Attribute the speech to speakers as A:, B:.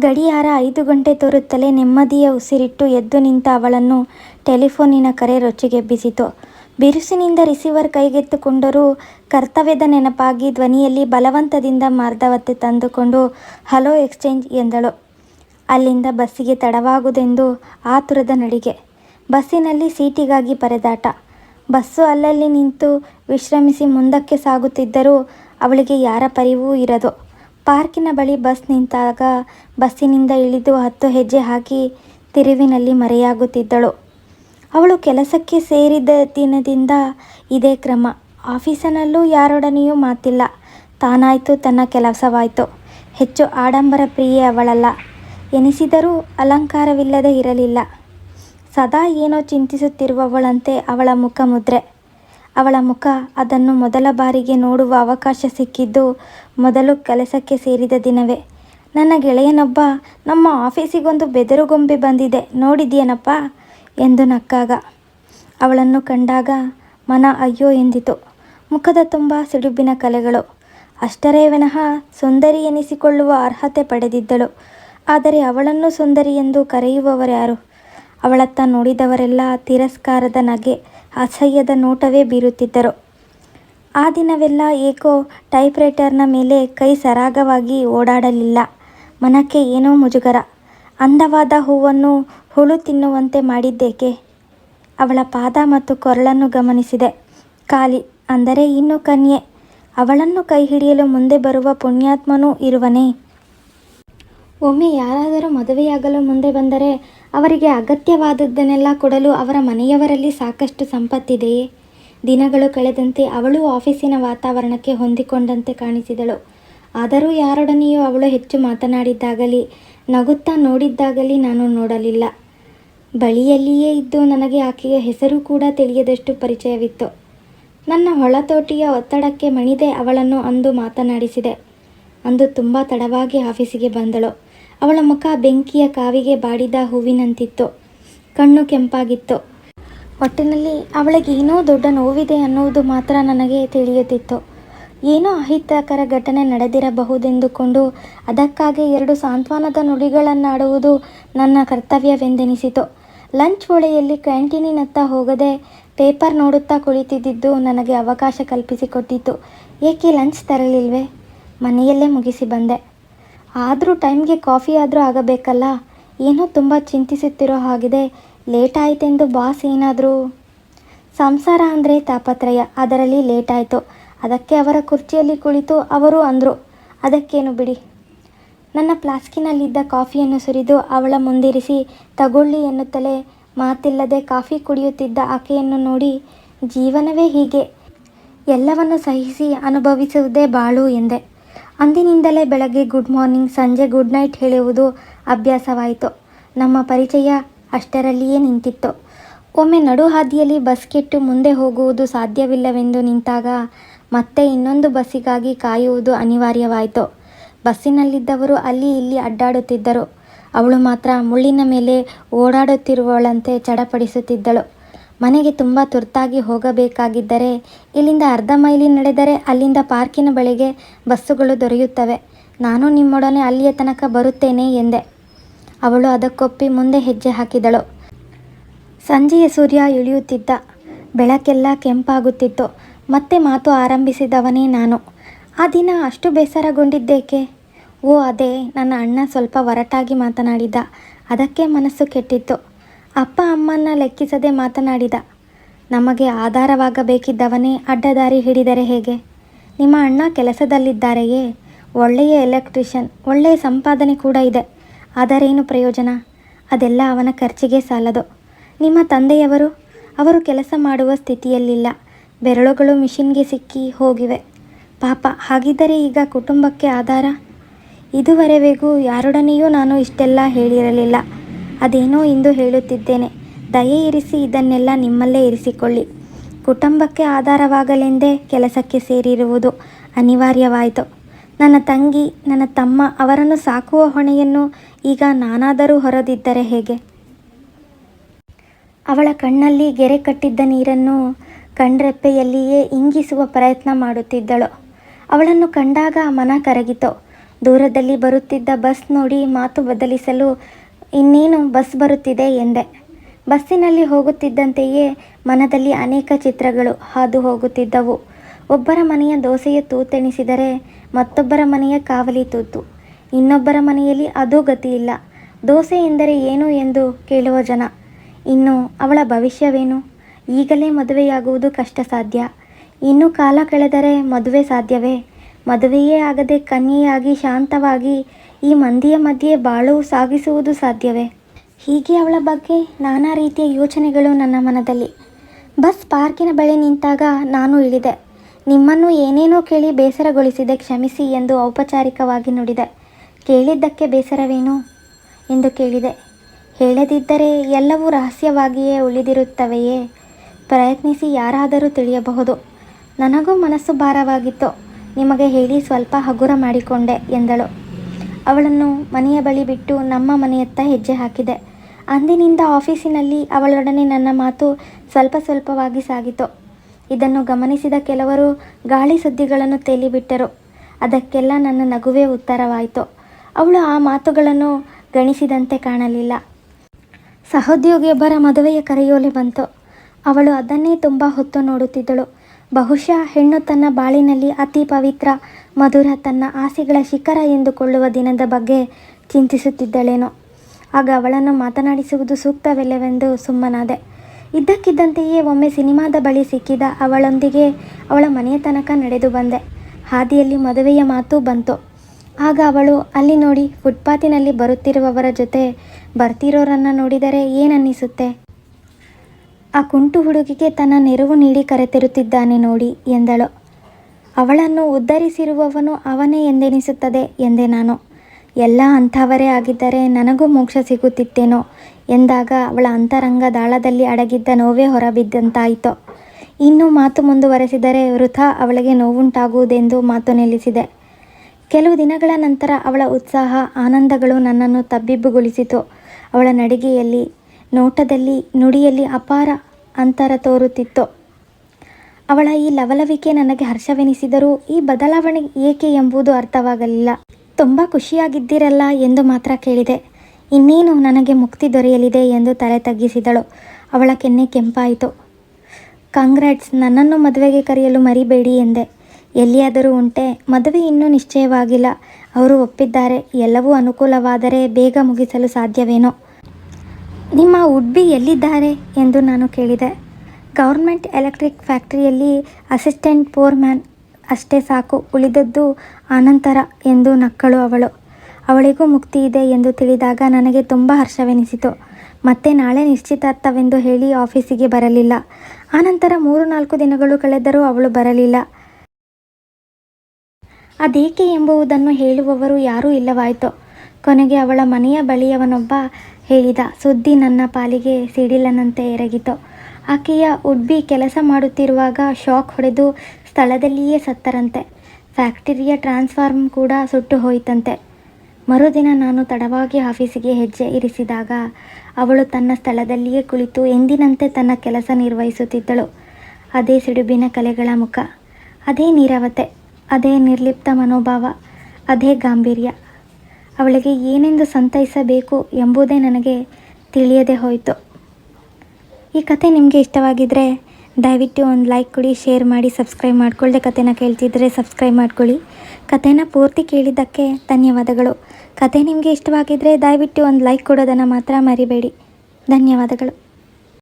A: ಗಡಿಯಾರ ಐದು ಗಂಟೆ ತೋರುತ್ತಲೇ ನೆಮ್ಮದಿಯ ಉಸಿರಿಟ್ಟು ಎದ್ದು ನಿಂತ ಅವಳನ್ನು ಟೆಲಿಫೋನಿನ ಕರೆ ರೊಚ್ಚಿಗೆಬ್ಬಿಸಿತು. ಬಿರುಸಿನಿಂದ ರಿಸೀವರ್ ಕೈಗೆತ್ತುಕೊಂಡರೂ ಕರ್ತವ್ಯದ ನೆನಪಾಗಿ ಧ್ವನಿಯಲ್ಲಿ ಬಲವಂತದಿಂದ ಮಾರ್ದವತೆ ತಂದುಕೊಂಡು, ಹಲೋ ಎಕ್ಸ್ಚೇಂಜ್ ಎಂದಳು. ಅಲ್ಲಿಂದ ಬಸ್ಸಿಗೆ ತಡವಾಗುವುದೆಂದು ಆತುರದ ನಡಿಗೆ. ಬಸ್ಸಿನಲ್ಲಿ ಸೀಟಿಗಾಗಿ ಪರದಾಟ. ಬಸ್ಸು ಅಲ್ಲಲ್ಲಿ ನಿಂತು ವಿಶ್ರಮಿಸಿ ಮುಂದಕ್ಕೆ ಸಾಗುತ್ತಿದ್ದರೂ ಅವಳಿಗೆ ಯಾರ ಪರಿವೂ ಇರದು. ಪಾರ್ಕಿನ ಬಳಿ ಬಸ್ ನಿಂತಾಗ ಬಸ್ಸಿನಿಂದ ಇಳಿದು ಹತ್ತು ಹೆಜ್ಜೆ ಹಾಕಿ ತಿರುವಿನಲ್ಲಿ ಮರೆಯಾಗುತ್ತಿದ್ದಳು. ಅವಳು ಕೆಲಸಕ್ಕೆ ಸೇರಿದ ದಿನದಿಂದ ಇದೇ ಕ್ರಮ. ಆಫೀಸಿನಲ್ಲೂ ಯಾರೊಡನೆಯೂ ಮಾತಿಲ್ಲ. ತಾನಾಯಿತು ತನ್ನ ಕೆಲಸವಾಯಿತು ಹೆಚ್ಚು ಆಡಂಬರ ಪ್ರಿಯೆ ಅವಳಲ್ಲ ಎನಿಸಿದರೂ ಅಲಂಕಾರವಿಲ್ಲದೆ ಇರಲಿಲ್ಲ. ಸದಾ ಏನೋ ಚಿಂತಿಸುತ್ತಿರುವವಳಂತೆ ಅವಳ ಮುಖ ಮುದ್ರೆ. ಅವಳ ಮುಖ ಅದನ್ನು ಮೊದಲ ಬಾರಿಗೆ ನೋಡುವ ಅವಕಾಶ ಸಿಕ್ಕಿದ್ದು ಮೊದಲು ಕೆಲಸಕ್ಕೆ ಸೇರಿದ ದಿನವೇ. ನನ್ನ ಗೆಳೆಯನೊಬ್ಬ, ನಮ್ಮ ಆಫೀಸಿಗೊಂದು ಬೆದರುಗೊಂಬೆ ಬಂದಿದೆ, ನೋಡಿದ್ಯೇನಪ್ಪಾ ಎಂದು ನಕ್ಕಾಗ. ಅವಳನ್ನು ಕಂಡಾಗ ಮನ ಅಯ್ಯೋ ಎಂದಿತು. ಮುಖದ ತುಂಬ ಸಿಡುಬಿನ ಕಲೆಗಳು. ಅಷ್ಟರೇ ವಿನಃ ಸುಂದರಿ ಎನಿಸಿಕೊಳ್ಳುವ ಅರ್ಹತೆ ಪಡೆದಿದ್ದಳು. ಆದರೆ ಅವಳನ್ನು ಸುಂದರಿ ಎಂದು ಕರೆಯುವವರ್ಯಾರು. ಅವಳತ್ತ ನೋಡಿದವರೆಲ್ಲ ತಿರಸ್ಕಾರದ ನಗೆ ಅಸಹ್ಯದ ನೋಟವೇ ಬೀರುತ್ತಿದ್ದರು. ಆ ದಿನವೆಲ್ಲ ಏಕೋ ಟೈಪ್ರೈಟರ್ನ ಮೇಲೆ ಕೈ ಸರಾಗವಾಗಿ ಓಡಾಡಲಿಲ್ಲ. ಮನಕ್ಕೆ ಏನೋ ಮುಜುಗರ. ಅಂದವಾದ ಹೂವನ್ನು ಹುಳು ತಿನ್ನುವಂತೆ ಮಾಡಿದ್ದೇಕೆ? ಅವಳ ಪಾದ ಮತ್ತು ಕೊರಳನ್ನು ಗಮನಿಸಿದೆ. ಖಾಲಿ. ಅಂದರೆ ಇನ್ನೂ ಕನ್ಯೆ. ಅವಳನ್ನು ಕೈ ಹಿಡಿಯಲು ಮುಂದೆ ಬರುವ ಪುಣ್ಯಾತ್ಮನೂ ಇರುವನೇ? ಒಮ್ಮೆ ಯಾರಾದರೂ ಮದುವೆಯಾಗಲು ಮುಂದೆ ಬಂದರೆ ಅವರಿಗೆ ಅಗತ್ಯವಾದದ್ದನ್ನೆಲ್ಲ ಕೊಡಲು ಅವರ ಮನೆಯವರಲ್ಲಿ ಸಾಕಷ್ಟು ಸಂಪತ್ತಿದೆಯೇ? ದಿನಗಳು ಕಳೆದಂತೆ ಅವಳೂ ಆಫೀಸಿನ ವಾತಾವರಣಕ್ಕೆ ಹೊಂದಿಕೊಂಡಂತೆ ಕಾಣಿಸಿದಳು. ಆದರೂ ಯಾರೊಡನೆಯೂ ಅವಳು ಹೆಚ್ಚು ಮಾತನಾಡಿದ್ದಾಗಲಿ, ನಗುತ್ತಾ ನೋಡಿದ್ದಾಗಲಿ ನಾನು ನೋಡಲಿಲ್ಲ. ಬಳಿಯಲ್ಲಿಯೇ ಇದ್ದು ನನಗೆ ಆಕೆಯ ಹೆಸರು ಕೂಡ ತಿಳಿಯದಷ್ಟು ಪರಿಚಯವಿತ್ತು. ನನ್ನ ಹೊಳತೋಟಿಯ ಒತ್ತಡಕ್ಕೆ ಮಣಿದೆ ಅವಳನ್ನು ಅಂದು ಮಾತನಾಡಿಸಿದೆ. ಅಂದು ತುಂಬ ತಡವಾಗಿ ಆಫೀಸಿಗೆ ಬಂದಳು. ಅವಳ ಮುಖ ಬೆಂಕಿಯ ಕಾವಿಗೆ ಬಾಡಿದ ಹೂವಿನಂತಿತ್ತು. ಕಣ್ಣು ಕೆಂಪಾಗಿತ್ತು. ಒಟ್ಟಿನಲ್ಲಿ ಅವಳಿಗೆ ಏನೋ ದೊಡ್ಡ ನೋವಿದೆ ಅನ್ನುವುದು ಮಾತ್ರ ನನಗೆ ತಿಳಿಯುತ್ತಿತ್ತು. ಏನೋ ಅಹಿತಕರ ಘಟನೆ ನಡೆದಿರಬಹುದೆಂದುಕೊಂಡು ಅದಕ್ಕಾಗಿ ಎರಡು ಸಾಂತ್ವನದ ನುಡಿಗಳನ್ನಾಡುವುದು ನನ್ನ ಕರ್ತವ್ಯವೆಂದೆನಿಸಿತು. ಲಂಚ್ ವೇಳೆಯಲ್ಲಿ ಕ್ಯಾಂಟೀನಿನತ್ತ ಹೋಗದೆ ಪೇಪರ್ ನೋಡುತ್ತಾ ಕುಳಿತಿದ್ದಿದ್ದು ನನಗೆ ಅವಕಾಶ ಕಲ್ಪಿಸಿಕೊಟ್ಟಿತು. ಏಕೆ ಲಂಚ್ ತರಲಿಲ್ವೇ? ಮನೆಯಲ್ಲೇ ಮುಗಿಸಿ ಬಂದೆ. ಆದರೂ ಟೈಮ್ಗೆ ಕಾಫಿ ಆದರೂ ಆಗಬೇಕಲ್ಲ? ಏನೋ ತುಂಬ ಚಿಂತಿಸುತ್ತಿರೋ ಹಾಗಿದೆ. ಲೇಟ್ ಆಯಿತೆಂದು ಬಾಸ್ ಏನಾದರೂ ಸಂಸಾರ ಅಂದರೆ ತಾಪತ್ರಯ. ಅದರಲ್ಲಿ ಲೇಟ್ ಆಯಿತು ಅದಕ್ಕೆ ಅವರ ಕುರ್ಚಿಯಲ್ಲಿ ಕುಳಿತು ಅವರು ಅಂದರು, ಅದಕ್ಕೇನು ಬಿಡಿ. ನನ್ನ ಪ್ಲಾಸ್ಕಿನಲ್ಲಿದ್ದ ಕಾಫಿಯನ್ನು ಸುರಿದು ಅವಳ ಮುಂದಿರಿಸಿ, ತಗೊಳ್ಳಿ ಎನ್ನುತ್ತಲೇ ಮಾತಿಲ್ಲದೆ ಕಾಫಿ ಕುಡಿಯುತ್ತಿದ್ದ ಆಕೆಯನ್ನು ನೋಡಿ, ಜೀವನವೇ ಹೀಗೆ. ಎಲ್ಲವನ್ನು ಸಹಿಸಿ ಅನುಭವಿಸುವುದೇ ಬಾಳು ಎಂದೆ. ಅಂದಿನಿಂದಲೇ ಬೆಳಗ್ಗೆ ಗುಡ್ ಮಾರ್ನಿಂಗ್ ಸಂಜೆ ಗುಡ್ ನೈಟ್ ಹೇಳುವುದು ಅಭ್ಯಾಸವಾಯಿತು. ನಮ್ಮ ಪರಿಚಯ ಅಷ್ಟರಲ್ಲಿಯೇ ನಿಂತಿತ್ತು. ಒಮ್ಮೆ ನಡು ಹಾದಿಯಲ್ಲಿ ಬಸ್ ಕೆಟ್ಟು ಮುಂದೆ ಹೋಗುವುದು ಸಾಧ್ಯವಿಲ್ಲವೆಂದು ನಿಂತಾಗ ಮತ್ತೆ ಇನ್ನೊಂದು ಬಸ್ಸಿಗಾಗಿ ಕಾಯುವುದು ಅನಿವಾರ್ಯವಾಯಿತು ಬಸ್ಸಿನಲ್ಲಿದ್ದವರು ಅಲ್ಲಿ ಇಲ್ಲಿ ಅಡ್ಡಾಡುತ್ತಿದ್ದರು. ಅವಳು ಮಾತ್ರ ಮುಳ್ಳಿನ ಮೇಲೆ ಓಡಾಡುತ್ತಿರುವವಳಂತೆ ಚಡಪಡಿಸುತ್ತಿದ್ದಳು. ಮನೆಗೆ ತುಂಬ ತುರ್ತಾಗಿ ಹೋಗಬೇಕಾಗಿದ್ದರೆ, ಇಲ್ಲಿಂದ ಅರ್ಧ ಮೈಲಿ ನಡೆದರೆ ಅಲ್ಲಿಂದ ಪಾರ್ಕಿನ ಬಳಿಗೆ ಬಸ್ಸುಗಳು ದೊರೆಯುತ್ತವೆ. ನಾನು ನಿಮ್ಮೊಡನೆ ಅಲ್ಲಿಯ ತನಕ ಬರುತ್ತೇನೆ ಎಂದೆ. ಅವಳು ಅದಕ್ಕೊಪ್ಪಿ ಮುಂದೆ ಹೆಜ್ಜೆ ಹಾಕಿದಳು. ಸಂಜೆಯ ಸೂರ್ಯ ಇಳಿಯುತ್ತಿದ್ದ. ಬೆಳಕೆಲ್ಲ ಕೆಂಪಾಗುತ್ತಿತ್ತು. ಮತ್ತೆ ಮಾತು ಆರಂಭಿಸಿದವನೇ ನಾನು. ಆ ದಿನ ಅಷ್ಟು ಬೇಸರಗೊಂಡಿದ್ದೇಕೆ? ಓ, ಅದೇ, ನನ್ನ ಅಣ್ಣ ಸ್ವಲ್ಪ ಒರಟಾಗಿ ಮಾತನಾಡಿದ್ದ ಅದಕ್ಕೆ ಮನಸ್ಸು ಕೆಟ್ಟಿತ್ತು. ಅಪ್ಪ ಅಮ್ಮನ್ನ ಲೆಕ್ಕಿಸದೆ ಮಾತನಾಡಿದ. ನಮಗೆ ಆಧಾರವಾಗಬೇಕಿದ್ದವನೇ ಅಡ್ಡದಾರಿ ಹಿಡಿದರೆ ಹೇಗೆ? ನಿಮ್ಮ ಅಣ್ಣ ಕೆಲಸದಲ್ಲಿದ್ದಾರೆಯೇ? ಒಳ್ಳೆಯ ಎಲೆಕ್ಟ್ರಿಷಿಯನ್, ಒಳ್ಳೆಯ ಸಂಪಾದನೆ ಕೂಡ ಇದೆ. ಆದರೇನು ಪ್ರಯೋಜನ? ಅದೆಲ್ಲ ಅವನ ಖರ್ಚಿಗೆ ಸಾಲದು. ನಿಮ್ಮ ತಂದೆಯವರು? ಅವರು ಕೆಲಸ ಮಾಡುವ ಸ್ಥಿತಿಯಲ್ಲಿಲ್ಲ. ಬೆರಳುಗಳು ಮಿಷಿನ್ಗೆ ಸಿಕ್ಕಿ ಹೋಗಿವೆ. ಪಾಪ, ಹಾಗಿದ್ದರೆ ಈಗ ಕುಟುಂಬಕ್ಕೆ ಆಧಾರ? ಇದುವರೆಗೂ ಯಾರೊಡನೆಯೂ ನಾನು ಇಷ್ಟೆಲ್ಲ ಹೇಳಿರಲಿಲ್ಲ. ಅದೇನೋ ಇಂದು ಹೇಳುತ್ತಿದ್ದೇನೆ. ದಯೆ ಇರಿಸಿ ಇದನ್ನೆಲ್ಲ ನಿಮ್ಮಲ್ಲೇ ಇರಿಸಿಕೊಳ್ಳಿ. ಕುಟುಂಬಕ್ಕೆ ಆಧಾರವಾಗಲೆಂದೇ ಕೆಲಸಕ್ಕೆ ಸೇರಿರುವುದು ಅನಿವಾರ್ಯವಾಯಿತು ನನ್ನ ತಂಗಿ, ನನ್ನ ತಮ್ಮ ಅವರನ್ನು ಸಾಕುವ ಹೊಣೆಯನ್ನು ಈಗ ನಾನಾದರೂ ಹೊರದಿದ್ದರೆ ಹೇಗೆ? ಅವಳ ಕಣ್ಣಲ್ಲಿ ಗೆರೆ ಕಟ್ಟಿದ್ದ ನೀರನ್ನು ಕಣ್ರೆಪ್ಪೆಯಲ್ಲಿಯೇ ಇಂಗಿಸುವ ಪ್ರಯತ್ನ ಮಾಡುತ್ತಿದ್ದಳು. ಅವಳನ್ನು ಕಂಡಾಗ ಮನ ಕರಗಿತು. ದೂರದಲ್ಲಿ ಬರುತ್ತಿದ್ದ ಬಸ್ ನೋಡಿ ಮಾತು ಬದಲಿಸಲು ಇನ್ನೇನು ಬಸ್ ಬರುತ್ತಿದೆ ಎಂದೆ. ಬಸ್ಸಿನಲ್ಲಿ ಹೋಗುತ್ತಿದ್ದಂತೆಯೇ ಮನದಲ್ಲಿ ಅನೇಕ ಚಿತ್ರಗಳು ಹಾದು ಹೋಗುತ್ತಿದ್ದವು. ಒಬ್ಬರ ಮನೆಯ ದೋಸೆಯ ತೂತೆಣಿಸಿದರೆ ಮತ್ತೊಬ್ಬರ ಮನೆಯ ಕಾವಲಿ ತೂತು. ಇನ್ನೊಬ್ಬರ ಮನೆಯಲ್ಲಿ ಅದೂ ಗತಿಯಿಲ್ಲ ದೋಸೆ ಎಂದರೆ ಏನು ಎಂದು ಕೇಳುವ ಜನ. ಇನ್ನು ಅವಳ ಭವಿಷ್ಯವೇನು? ಈಗಲೇ ಮದುವೆಯಾಗುವುದು ಕಷ್ಟ ಸಾಧ್ಯ ಇನ್ನು ಕಾಲ ಕಳೆದರೆ ಮದುವೆ ಸಾಧ್ಯವೇ? ಮದುವೆಯೇ ಆಗದೆ ಕನ್ಯೆಯಾಗಿ ಶಾಂತವಾಗಿ ಈ ಮಂದಿಯ ಮಧ್ಯೆ ಬಾಳು ಸಾಗಿಸುವುದು ಸಾಧ್ಯವೇ? ಹೀಗೆ ಅವಳ ಬಗ್ಗೆ ನಾನಾ ರೀತಿಯ ಯೋಚನೆಗಳು ನನ್ನ ಮನದಲ್ಲಿ. ಬಸ್ ಪಾರ್ಕಿನ ಬಳಿ ನಿಂತಾಗ ನಾನು ಇಳಿದೆ. ನಿಮ್ಮನ್ನು ಏನೇನೋ ಕೇಳಿ ಬೇಸರಗೊಳಿಸಿದೆ ಕ್ಷಮಿಸಿ ಎಂದು ಔಪಚಾರಿಕವಾಗಿ ನುಡಿದೆ. ಕೇಳಿದ್ದಕ್ಕೆ ಬೇಸರವೇನು? ಎಂದು ಕೇಳಿದೆ. ಹೇಳದಿದ್ದರೆ ಎಲ್ಲವೂ ರಹಸ್ಯವಾಗಿಯೇ ಉಳಿದಿರುತ್ತವೆಯೇ? ಪ್ರಯತ್ನಿಸಿ ಯಾರಾದರೂ ತಿಳಿಯಬಹುದು. ನನಗೂ ಮನಸ್ಸು ಭಾರವಾಗಿತ್ತು. ನಿಮಗೆ ಹೇಳಿ ಸ್ವಲ್ಪ ಹಗುರ ಮಾಡಿಕೊಂಡೆ, ಎಂದಳು. ಅವಳನ್ನು ಮನೆಯ ಬಳಿ ಬಿಟ್ಟು ನಮ್ಮ ಮನೆಯತ್ತ ಹೆಜ್ಜೆ ಹಾಕಿದೆ. ಅಂದಿನಿಂದ ಆಫೀಸಿನಲ್ಲಿ ಅವಳೊಡನೆ ನನ್ನ ಮಾತು ಸ್ವಲ್ಪ ಸ್ವಲ್ಪವಾಗಿ ಸಾಗಿತು. ಇದನ್ನು ಗಮನಿಸಿದ ಕೆಲವರು ಗಾಳಿ ಸುದ್ದಿಗಳನ್ನು ತೇಲಿಬಿಟ್ಟರು. ಅದಕ್ಕೆಲ್ಲ ನನ್ನ ನಗುವೇ ಉತ್ತರವಾಯಿತು. ಅವಳು ಆ ಮಾತುಗಳನ್ನು ಗಣಿಸಿದಂತೆ ಕಾಣಲಿಲ್ಲ. ಸಹೋದ್ಯೋಗಿಯೊಬ್ಬರ ಮದುವೆಯ ಕರೆಯೋಲೆ ಬಂತು. ಅವಳು ಅದನ್ನೇ ತುಂಬ ಹೊತ್ತು ನೋಡುತ್ತಿದ್ದಳು. ಬಹುಶಃ ಹೆಣ್ಣು ತನ್ನ ಬಾಳಿನಲ್ಲಿ ಅತಿ ಪವಿತ್ರ, ಮಧುರ ತನ್ನ ಆಸೆಗಳ ಶಿಖರ ಎಂದುಕೊಳ್ಳುವ ದಿನದ ಬಗ್ಗೆ ಚಿಂತಿಸುತ್ತಿದ್ದಳೇನೋ. ಆಗ ಅವಳನ್ನು ಮಾತನಾಡಿಸುವುದು ಸೂಕ್ತವಿಲ್ಲವೆಂದು ಸುಮ್ಮನಾದೆ. ಇದ್ದಕ್ಕಿದ್ದಂತೆಯೇ ಒಮ್ಮೆ ಸಿನಿಮಾದ ಬಳಿ ಸಿಕ್ಕಿದ ಅವಳೊಂದಿಗೆ ಅವಳ ಮನೆಯ ತನಕ ನಡೆದು ಬಂದೆ. ಹಾದಿಯಲ್ಲಿ ಮದುವೆಯ ಮಾತು ಬಂತು. ಆಗ ಅವಳು, ಅಲ್ಲಿ ನೋಡಿ, ಫುಟ್ಪಾತಿನಲ್ಲಿ ಬರುತ್ತಿರುವವರ ಜೊತೆ ಬರ್ತಿರೋರನ್ನು ನೋಡಿದರೆ ಏನನ್ನಿಸುತ್ತೆ? ಆ ಕುಂಟು ಹುಡುಗಿಗೆ ತನ್ನ ನೆರವು ನೀಡಿ ಕರೆತಿರುತ್ತಿದ್ದಾನೆ ನೋಡಿ ಎಂದಳು. ಅವಳನ್ನು ಉದ್ಧರಿಸಿರುವವನು ಅವನೇ ಎಂದೆನಿಸುತ್ತದೆ ಎಂದೆ ನಾನು. ಎಲ್ಲ ಅಂಥವರೇ ಆಗಿದ್ದರೆ ನನಗೂ ಮೋಕ್ಷ ಸಿಗುತ್ತಿತ್ತೇನೋ ಎಂದಾಗ ಅವಳ ಅಂತರಂಗ ದಾಳದಲ್ಲಿ ಅಡಗಿದ್ದ ನೋವೇ ಹೊರಬಿದ್ದಂತಾಯಿತು. ಇನ್ನು ಮಾತು ಮುಂದುವರೆಸಿದರೆ ವೃಥಾ ಅವಳಿಗೆ ನೋವುಂಟಾಗುವುದೆಂದು ಮಾತು ನಿಲ್ಲಿಸಿದೆ. ಕೆಲವು ದಿನಗಳ ನಂತರ ಅವಳ ಉತ್ಸಾಹ, ಆನಂದಗಳು ನನ್ನನ್ನು ತಬ್ಬಿಬ್ಬುಗೊಳಿಸಿತು. ಅವಳ ನಡಿಗೆಯಲ್ಲಿ ನೋಟದಲ್ಲಿ ನುಡಿಯಲ್ಲಿ ಅಪಾರ ಅಂತರ ತೋರುತ್ತಿತ್ತು. ಅವಳ ಈ ಲವಲವಿಕೆ ನನಗೆ ಹರ್ಷವೆನಿಸಿದರೂ ಈ ಬದಲಾವಣೆ ಏಕೆ ಎಂಬುದು ಅರ್ಥವಾಗಲಿಲ್ಲ. ತುಂಬ ಖುಷಿಯಾಗಿದ್ದಿರಲ್ಲ ಎಂದು ಮಾತ್ರ ಕೇಳಿದೆ. ಇನ್ನೇನು ನನಗೆ ಮುಕ್ತಿ ದೊರೆಯಲಿದೆ ಎಂದು ತಲೆ ತಗ್ಗಿಸಿದಳು. ಅವಳ ಕೆನ್ನೆ ಕೆಂಪಾಯಿತು. ಕಾಂಗ್ರಾಟ್ಸ್, ನನ್ನನ್ನು ಮದುವೆಗೆ ಕರೆಯಲು ಮರಿಬೇಡಿ ಎಂದೆ. ಎಲ್ಲಿಯಾದರೂ ಉಂಟೆ. ಮದುವೆ ಇನ್ನೂ ನಿಶ್ಚಯವಾಗಿಲ್ಲ. ಅವರು ಒಪ್ಪಿದ್ದಾರೆ. ಎಲ್ಲವೂ ಅನುಕೂಲವಾದರೆ ಬೇಗ ಮುಗಿಸಲು ಸಾಧ್ಯವೇನೋ. ನಿಮ್ಮ ಉಡ್ಬಿ ಎಲ್ಲಿದ್ದಾರೆ ಎಂದು ನಾನು ಕೇಳಿದೆ. ಗೌರ್ಮೆಂಟ್ ಎಲೆಕ್ಟ್ರಿಕ್ ಫ್ಯಾಕ್ಟ್ರಿಯಲ್ಲಿ ಅಸಿಸ್ಟೆಂಟ್ ಮ್ಯಾನ್ ಅಷ್ಟೇ ಸಾಕು, ಉಳಿದದ್ದು ಆನಂತರ ಎಂದು ನಕ್ಕಳು ಅವಳು. ಅವಳಿಗೂ ಮುಕ್ತಿ ಇದೆ ಎಂದು ತಿಳಿದಾಗ ನನಗೆ ತುಂಬ ಹರ್ಷವೆನಿಸಿತು. ಮತ್ತೆ ನಾಳೆ ನಿಶ್ಚಿತಾರ್ಥವೆಂದು ಹೇಳಿ ಆಫೀಸಿಗೆ ಬರಲಿಲ್ಲ. ಆನಂತರ ಮೂರು ನಾಲ್ಕು ದಿನಗಳು ಕಳೆದರೂ ಅವಳು ಬರಲಿಲ್ಲ. ಅದೇಕೆ ಎಂಬುವುದನ್ನು ಹೇಳುವವರು ಯಾರೂ ಇಲ್ಲವಾಯಿತು. ಕೊನೆಗೆ ಅವಳ ಮನೆಯ ಬಳಿಯವನೊಬ್ಬ ಹೇಳಿದ, ಸುದ್ದಿ ನನ್ನ ಪಾಲಿಗೆ ಸಿಡಿಲನಂತೆ ಎರಗಿತು. ಆಕೆಯ ಉಡ್ಬಿ ಕೆಲಸ ಮಾಡುತ್ತಿರುವಾಗ ಶಾಕ್ ಹೊಡೆದು ಸ್ಥಳದಲ್ಲಿಯೇ ಸತ್ತರಂತೆ. ಫ್ಯಾಕ್ಟರಿಯ ಟ್ರಾನ್ಸ್ಫಾರ್ಮ್ ಕೂಡ ಸುಟ್ಟು ಹೋಯಿತಂತೆ. ಮರುದಿನ ನಾನು ತಡವಾಗಿ ಆಫೀಸಿಗೆ ಹೆಜ್ಜೆ ಇರಿಸಿದಾಗ ಅವಳು ತನ್ನ ಸ್ಥಳದಲ್ಲಿಯೇ ಕುಳಿತು ಎಂದಿನಂತೆ ತನ್ನ ಕೆಲಸ ನಿರ್ವಹಿಸುತ್ತಿದ್ದಳು. ಅದೇ ಸಿಡುಬಿನ ಕಲೆಗಳ ಮುಖ, ಅದೇ ನೀರವತೆ, ಅದೇ ನಿರ್ಲಿಪ್ತ ಮನೋಭಾವ, ಅದೇ ಗಾಂಭೀರ್ಯ. ಅವಳಿಗೆ ಏನೆಂದು ಸಂತೈಸಬೇಕು ಎಂಬುದೇ ನನಗೆ ತಿಳಿಯದೆ ಹೋಯಿತು. ಈ ಕತೆ ನಿಮಗೆ ಇಷ್ಟವಾಗಿದ್ದರೆ ದಯವಿಟ್ಟು ಒಂದು ಲೈಕ್ ಕೊಡಿ, ಶೇರ್ ಮಾಡಿ, ಸಬ್ಸ್ಕ್ರೈಬ್ ಮಾಡಿಕೊಳ್ಳದೆ ಕತೆನ ಕೇಳ್ತಿದ್ರೆ ಸಬ್ಸ್ಕ್ರೈಬ್ ಮಾಡ್ಕೊಳ್ಳಿ. ಕತೆನ ಪೂರ್ತಿ ಕೇಳಿದ್ದಕ್ಕೆ ಧನ್ಯವಾದಗಳು. ಕತೆ ನಿಮಗೆ ಇಷ್ಟವಾಗಿದ್ದರೆ ದಯವಿಟ್ಟು ಒಂದು ಲೈಕ್ ಕೊಡೋದನ್ನು ಮಾತ್ರ ಮರಿಬೇಡಿ. ಧನ್ಯವಾದಗಳು.